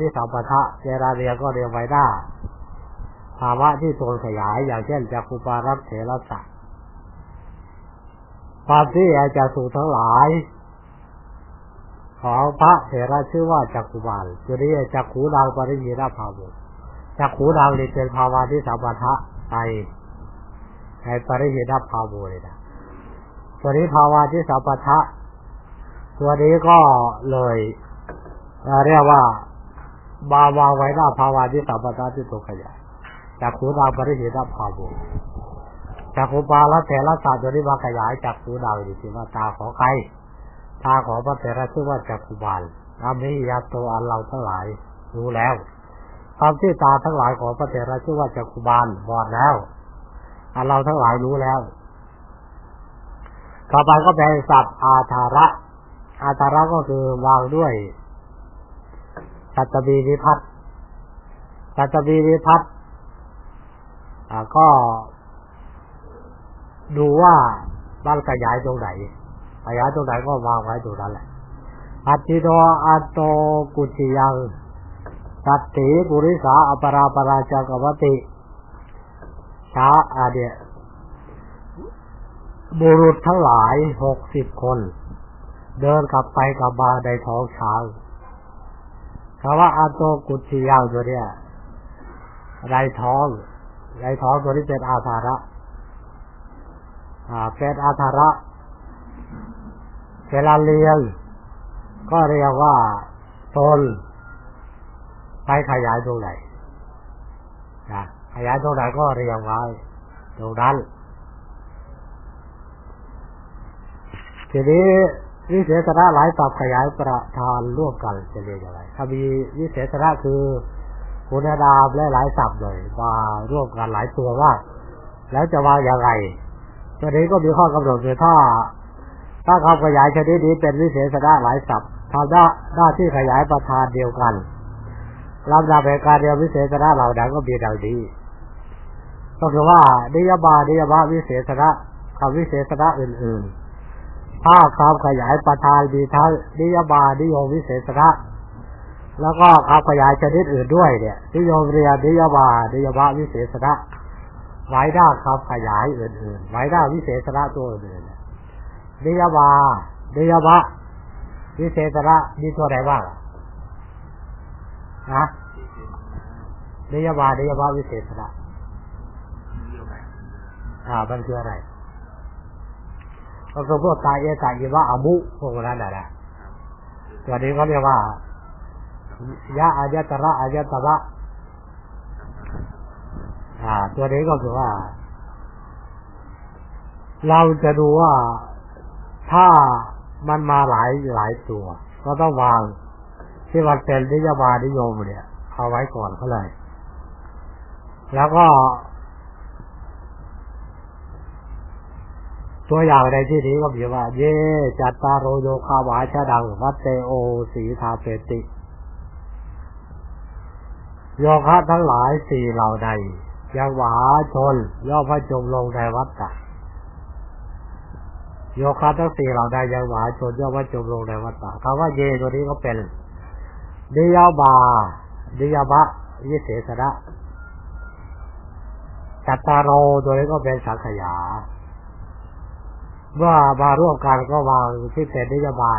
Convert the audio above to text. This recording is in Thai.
ที่สัมปทะเจราเรียก็เรียกไว้ได้ภาวะที่ทรงขยายอย่างเช่นจักคุปารัตเถระสะความที่อาจจะสู่ทั้งหลาย ของพระเถระชื่อว่าจักคุบาลจุนี้จักขูดังปริยีราภาวุจักขูดังนี่เป็นภาวะที่สัมปทะในในปริยีราภาวุเลยนะตัวนี้ภาวะที่สัมปทะตัวนี้ก็เลยเรียกว่า บาวางไว้หน้าภาวะที่สัมปทะที่ตัวขยายจากขูดังปริยีราภาวุจากขูปาละเถระศาสตร์ตัวนี้มาขยายจากขูดังนี่คือว่าตาของใครตาของพระเถระชื่อว่าจักขุบาลอามิยาโตอันเราทั้งหลายรู้แล้วความที่ตาทั้งหลายของพระเถระชื่อว่าจักขุบาลบอดแล้วอันเราทั้งหลายรู้แล้วต่อไปก็เป็นสัตว์อาธาระ อาธาระก็คือวางด้วย สัตบีวิพัฒน์สัตบีวิพัฒน์ก็ดูว่าบ้านขยายตรงไหนขยายตรงไหนก็วางไว้ตรงนั้นแหละ อัติโตอัตโตกุจิยังสัตติปุริสาอปราปราจักวติช้าอาเดียบุรุษทั้งหลายหกสิบคน เดินกลับไปกลับมาในท้องช้าง คำว่าอัตโตกุจิยังตัวเนี้ยไรท้องไรท้องตัวนี้เป็นอาภาระอ่าเป็นอาภาระเวลาเรียงก็เรียกว่าตนไปขยายตรงไหนนะขยายตรงไหนก็เรียงไว้ตรงนั้นทีนี้ วิเศษระหลายตับขยายประธานร่วมกันจะเรียกอะไรถ้ามีวิเศษระคือคุณดามและหลายสับเลยมาร่วมกันหลายตัวว่า แล้วจะว่าอย่างไรตัวนี้ก็มีข้อกำหนดคือถ้า ถ้าคำขยายชนิดนี้เป็นวิเศษณะหลายศัพท์ทำหน้าหน้าที่ขยายประธานเดียวกันลำดับเหตุการณ์เดียววิเศษณะเหล่านั้นก็มีดังนี้ก็คือว่านิยบานิยบาวิเศษณะคำวิเศษณะอื่น ๆ ถ้าคำขยายประธานมีทั้งนิยบานิยมวิเศษณะแล้วก็คำขยายชนิดอื่นด้วยเนี่ยนิยมเรียนนิยบานิยบาวิเศษณะไว้ด้าคำขยายอื่นๆไว้ด้าวิเศษณะตัวอื่นๆนิยบานิยบะวิเศษระมีตัวไหนบ้างฮะนิยบานิยบะวิเศษระอ่ามันคืออะไร ก็คือพวกตายเอตายิวะอามุพวกนั้นแหละตัวนี้เขาเรียกว่ายะอายตระอายตระอ่า ตัวนี้ก็คือว่า เราจะดูว่าถ้ามันมาหลายหลายตัว ก็ต้องวางที่มันเป็นนิยบานิยมเนี่ยเอาไว้ก่อนเขาเลย แล้วก็ ตัวอย่างในที่นี้ก็มีว่า เยจัตตาโรโยคาวาชาดังวัตเตโอสีทาเปติ โยคะทั้งหลายสี่เหล่าใดยังมหาชนย่อพระจมลงในวัฏฏะโยคะทั้งสี่เหล่าใดยังมหาชนย่อมว่าจมลงในวัฏฏะคำว่าเยตัวนี้ก็เป็นดิยาบาดิยาบะยิเสสระจัตตาโรตัวนี้ก็เป็นสังขยา ว่ามาร่วมกันก็วางที่เป็นนโยบา